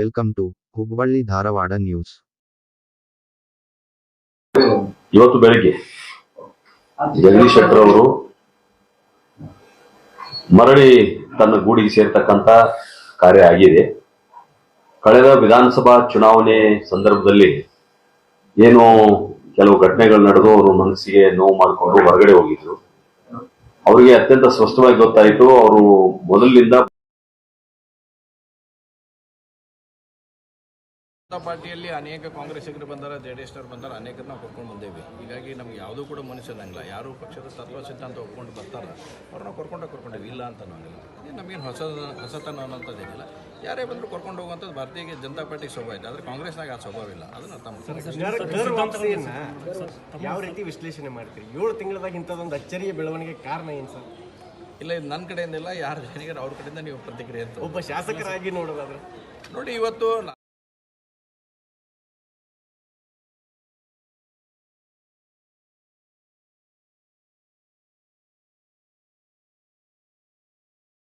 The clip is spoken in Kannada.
Welcome to Hubballi Dharwad news. ಇವತ್ತು ಬೆಳಿಗ್ಗೆ ಜಗದೀಶ್ ಶೆಟ್ಟರ್ ಅವರು ಮರಳಿ ತನ್ನ ಗೂಡಿಗೆ ಸೇರ್ತಕ್ಕಂತ ಕಾರ್ಯ ಆಗಿದೆ. ಕಳೆದ ವಿಧಾನಸಭಾ ಚುನಾವಣೆ ಸಂದರ್ಭದಲ್ಲಿ ಏನು ಕೆಲವು ಘಟನೆಗಳು ನಡೆದು ಅವರು ಮನಸ್ಸಿಗೆ ನೋವು ಮಾಡಿಕೊಂಡು ಹೊರಗಡೆ ಹೋಗಿದ್ರು. ಅವರಿಗೆ ಅತ್ಯಂತ ಸ್ಪಷ್ಟವಾಗಿ ಗೊತ್ತಾಯಿತು, ಅವರು ಮೊದಲಿನಿಂದ ಜನತಾ ಪಾರ್ಟಿಯಲ್ಲಿ ಅನೇಕ ಕಾಂಗ್ರೆಸ್ಸಿಗರು ಬಂದಾರ ಜೆ ಡಿ ಎಸ್ನವ್ರು ಬಂದಾರ ಅನೇಕರು ನಾವು ಕರ್ಕೊಂಡು ಬಂದೇವಿ. ಹೀಗಾಗಿ ನಮ್ಗೆ ಯಾವುದೂ ಕೂಡ ಮನಸ್ಸಿನಂಗಿಲ್ಲ ಯಾರು ಪಕ್ಷದ ತತ್ವ ಸಿದ್ಧಾಂತ ಒಪ್ಕೊಂಡು ಬರ್ತಾರ ಅವ್ರನ್ನ ಕರ್ಕೊಂಡು ಕರ್ಕೊಂಡೇವಿ. ಇಲ್ಲ ಅಂತ ಅನ್ನೋಂಗಿಲ್ಲ ಇದು ನಮಗೇನು ಹೊಸ ಹೊಸತನ ಅನ್ನೋಂಥದ್ದೇನಿಲ್ಲ ಯಾರೇ ಬಂದರೂ ಕರ್ಕೊಂಡು ಹೋಗುವಂಥದ್ದು ಭಾರತೀಯ ಜನತಾ ಪಾರ್ಟಿ ಸ್ವಭಾವ ಇದೆ. ಆದರೆ ಕಾಂಗ್ರೆಸ್ನಾಗ ಆ ಸ್ವಭಾವ ಇಲ್ಲ. ಅದನ್ನು ಅರ್ಥ ಮಾಡ್ತಾರೆ ಯಾವ ರೀತಿ ವಿಶ್ಲೇಷಣೆ ಮಾಡ್ತೀರಿ? ಏಳು ತಿಂಗಳದಾಗ ಇಂಥದ್ದೊಂದು ಅಚ್ಚರಿಯ ಬೆಳವಣಿಗೆ ಕಾರಣ ಏನು ಸರ್? ಇಲ್ಲ ಇದು ನನ್ನ ಕಡೆಯಿಂದ ಇಲ್ಲ ಯಾರು ಜನಿಗರು ಅವ್ರ ಕಡೆಯಿಂದ ನೀವು ಪ್ರತಿಕ್ರಿಯೆ ಅಂತ ಒಬ್ಬ ಶಾಸಕರಾಗಿ ನೋಡೋದಾದ್ರೆ. ನೋಡಿ ಇವತ್ತು